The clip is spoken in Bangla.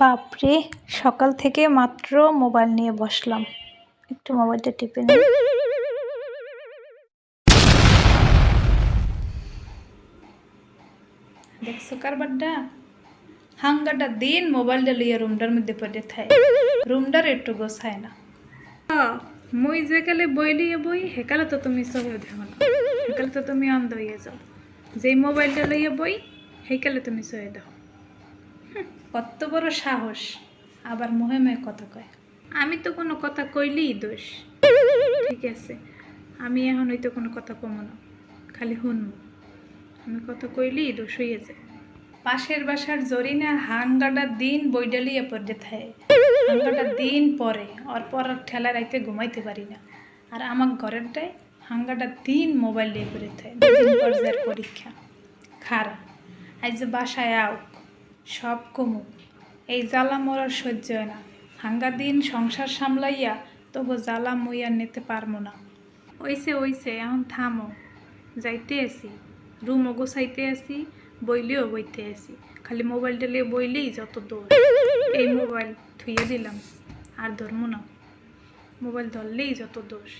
বাপরে সকাল থেকে মাত্র মোবাইল নিয়ে বসলাম। একটু মোবাইলটা টিপে নিই দেখছ কারবারটা? হাঙ্গাটা দিন মোবাইলটা লিয়ে রুমটার মধ্যে পড়ে থাকে। রুমটার একটু গোছায় না। মুই যেকালে বই লিয়ে বই হেকালে তো তুমি সহে দেখো না হেকালে তো তুমি অন্ধ হয়ে যাও। যেই মোবাইলটা লইয়ে বই হেকালে তুমি সহে দেখো কত বড় সাহস, আবার মোহে মোহে কথা কয়। আমি তো কোনো কথা কইলেই দোষ। ঠিক আছে, আমি এখন হয়তো কোনো কথা কমো না, খালি শুনব। আমি কথা কইলেই দোষ হয়ে যায়। পাশের বাসার জরিনা হাঙ্গাটা দিন বইডালিয়ে পড়ে থাকে। হাঙ্গাটা দিন পরে ওর পর ঠেলা রাইতে ঘুমাইতে পারি না। আর আমার ঘরেরটায় হাঙ্গাটা দিন মোবাইল নিয়ে পড়ে থাকে পরীক্ষা। খারা আজ বাসায় আউক। সব কমুক। এই জ্বালা মরার সহ্য হয় না। হাঙ্গা দিন সংসার সামলাইয়া তবু জ্বালা মুই আর নিতে পারব না। ওইসে ওইসে, এখন থামো। যাইতে আসি রুমও গোছাইতে আসি বইলেও বইতে আসি খালি মোবাইলটা লিয়ে বইলেই যত দৌড় এই মোবাইল থুইয়ে দিলাম, আর ধরবো না। মোবাইল ধরলেই যত দোষ।